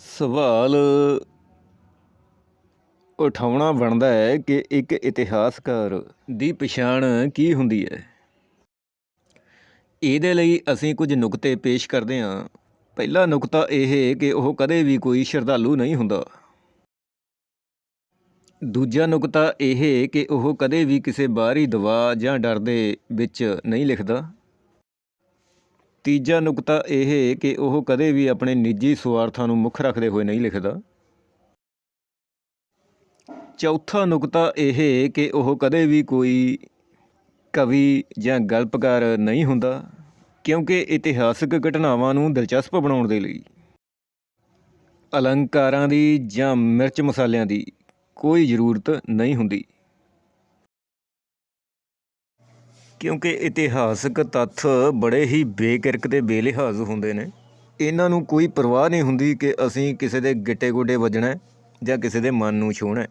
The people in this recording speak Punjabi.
ਸਵਾਲ ਉਠਾਉਣਾ ਬਣਦਾ ਹੈ ਕਿ ਇੱਕ ਇਤਿਹਾਸਕਾਰ ਦੀ ਪਛਾਣ ਕੀ ਹੁੰਦੀ ਹੈ? ਇਹਦੇ ਲਈ ਅਸੀਂ ਕੁਝ ਨੁਕਤੇ ਪੇਸ਼ ਕਰਦੇ ਹਾਂ। ਪਹਿਲਾ ਨੁਕਤਾ ਇਹ ਕਿ ਉਹ ਕਦੇ ਵੀ ਕੋਈ ਸ਼ਰਧਾਲੂ ਨਹੀਂ ਹੁੰਦਾ। ਦੂਜਾ ਨੁਕਤਾ ਇਹ ਕਿ ਉਹ ਕਦੇ ਵੀ ਕਿਸੇ ਬਾਹਰੀ ਦਵਾ ਜਾਂ ਡਰ ਦੇ ਵਿੱਚ ਨਹੀਂ ਲਿਖਦਾ। ਤੀਜਾ ਨੁਕਤਾ ਇਹ ਕਿ ਉਹ ਕਦੇ ਵੀ ਆਪਣੇ ਨਿੱਜੀ ਸਵਾਰਥਾਂ ਨੂੰ ਮੁੱਖ ਰੱਖਦੇ ਹੋਏ ਨਹੀਂ ਲਿਖਦਾ। ਚੌਥਾ ਨੁਕਤਾ ਇਹ ਕਿ ਉਹ ਕਦੇ ਵੀ ਕੋਈ ਕਵੀ ਜਾਂ ਗਲਪਕਾਰ ਨਹੀਂ ਹੁੰਦਾ, ਕਿਉਂਕਿ ਇਤਿਹਾਸਕ ਘਟਨਾਵਾਂ ਨੂੰ ਦਿਲਚਸਪ ਬਣਾਉਣ ਦੇ ਲਈ। ਅਲੰਕਾਰਾਂ ਦੀ ਜਾਂ ਮਿਰਚ ਮਸਾਲਿਆਂ ਦੀ ਕੋਈ ਜ਼ਰੂਰਤ ਨਹੀਂ ਹੁੰਦੀ। ਕਿਉਂਕਿ ਇਤਿਹਾਸਕ ਤੱਥ ਬੜੇ ਹੀ ਬੇਕਿਰਕ ਤੇ ਬੇਲਿਹਾਜ਼ ਹੁੰਦੇ ਨੇ। ਇਹਨਾਂ ਨੂੰ ਕੋਈ ਪਰਵਾਹ ਨਹੀਂ ਹੁੰਦੀ ਕਿ ਅਸੀਂ ਕਿਸੇ ਦੇ ਗਿੱਟੇ ਗੋਡੇ ਵੱਜਣਾ ਜਾਂ ਕਿਸੇ ਦੇ ਮਨ ਨੂੰ ਛੂਹਣਾ